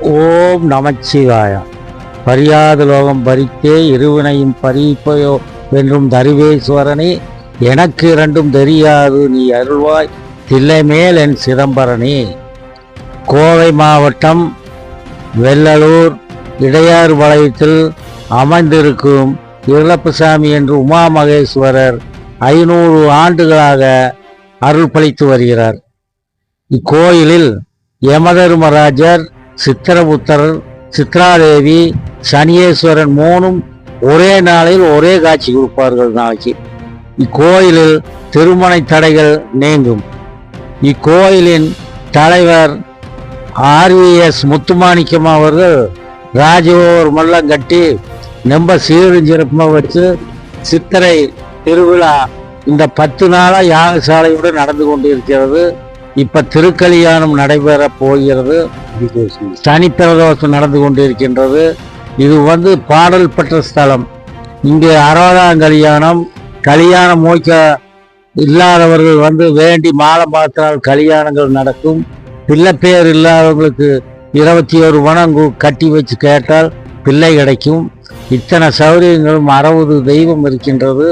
ஓம் நமச்சிவாயம் பரியாத லோகம் பறித்தே இருவினையும் பறிப்பையோ வென்றும் தருவேஸ்வரனே எனக்கு இரண்டும் தெரியாது நீ அருள்வாய். தில்லைமேல் என் சிதம்பரனே. கோவை மாவட்டம் வெள்ளலூர் இடையாறு வளையத்தில் அமைந்திருக்கும் இருளப்பசாமி என்று உமா மகேஸ்வரர் ஐநூறு ஆண்டுகளாக அருள் பளித்து வருகிறார். இக்கோயிலில் யமதர்மராஜர் சித்திரபுத்தரர் சித்ராதேவி சனியேஸ்வரன் மூணும் ஒரே நாளில் ஒரே காட்சி கொடுப்பார்கள் நாளைக்கு. இக்கோயிலில் திருமண தடைகள் நீங்கும். இக்கோயிலின் தலைவர் ஆர்விஎஸ் முத்துமாணிக்கம் அவர்கள் ராஜகோர் மல்லம் கட்டி ரொம்ப சீரும் சிறப்புமாக வச்சு சித்திரை திருவிழா இந்த பத்து நாளாக யாகசாலையுடன் நடந்து கொண்டிருக்கிறது. இப்போ திருக்கல்யாணம் நடைபெற போகிறது. சனி பிரதோஷம் நடந்து கொண்டிருக்கின்றது. இது வந்து பாடல் பெற்ற ஸ்தலம். இங்கு அறுபதாம் கல்யாணம் கல்யாணம் மோய்க்க இல்லாதவர்கள் வந்து வேண்டி மாலை பார்த்தால் கல்யாணங்கள் நடக்கும். பிள்ளைப்பேர் இல்லாதவங்களுக்கு இருபத்தி ஒரு மணம் கட்டி வச்சு கேட்டால் பிள்ளை கிடைக்கும். இத்தனை சௌகரியங்களும் அறுபது தெய்வம் இருக்கின்றது.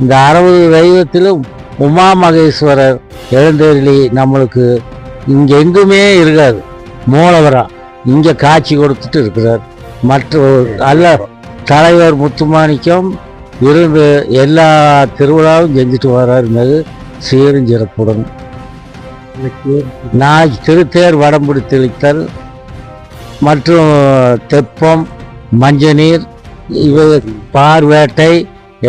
இந்த அறுபது தெய்வத்திலும் உமா மகேஸ்வரர் எழுந்தருளி நம்மளுக்கு இங்கே எங்குமே இருக்காது. மூலவரா இங்க காட்சி கொடுத்துட்டு இருக்கிறார். மற்ற அல்ல தலைவர் முத்துமாணிக்கம் இருந்து எல்லா திருவிழாவும் செஞ்சுட்டு வர்றார் மிகு சீரும் சிறப்புடன் நாய் திருத்தேர் வடம்புடி தெளித்தல் மற்றும் தெப்பம் மஞ்சநீர் இவ பார்வேட்டை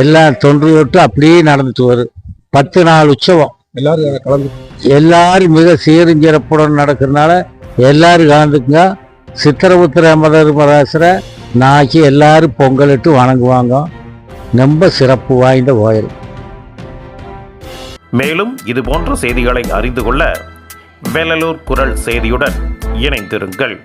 எல்லாம் தொன்று தொட்டு அப்படியே நடந்துட்டு வரும் பத்து நாள் உற்சவம். எல்லாரும் கலந்து. எல்லாரும் மிக சீரும் சிறப்புடன் நடக்கிறதுனால எல்லாரும் கலந்துக்குங்க. சித்திரபுத்திர அமதர்மராசரை நாக்கி எல்லாரும் பொங்கலிட்டு வணங்குவாங்க. ரொம்ப சிறப்பு வாய்ந்த கோயில் மேலும் இது போன்ற செய்திகளை அறிந்து கொள்ள வேலலூர் குரல் செய்தியுடன் இணைந்திருங்கள்.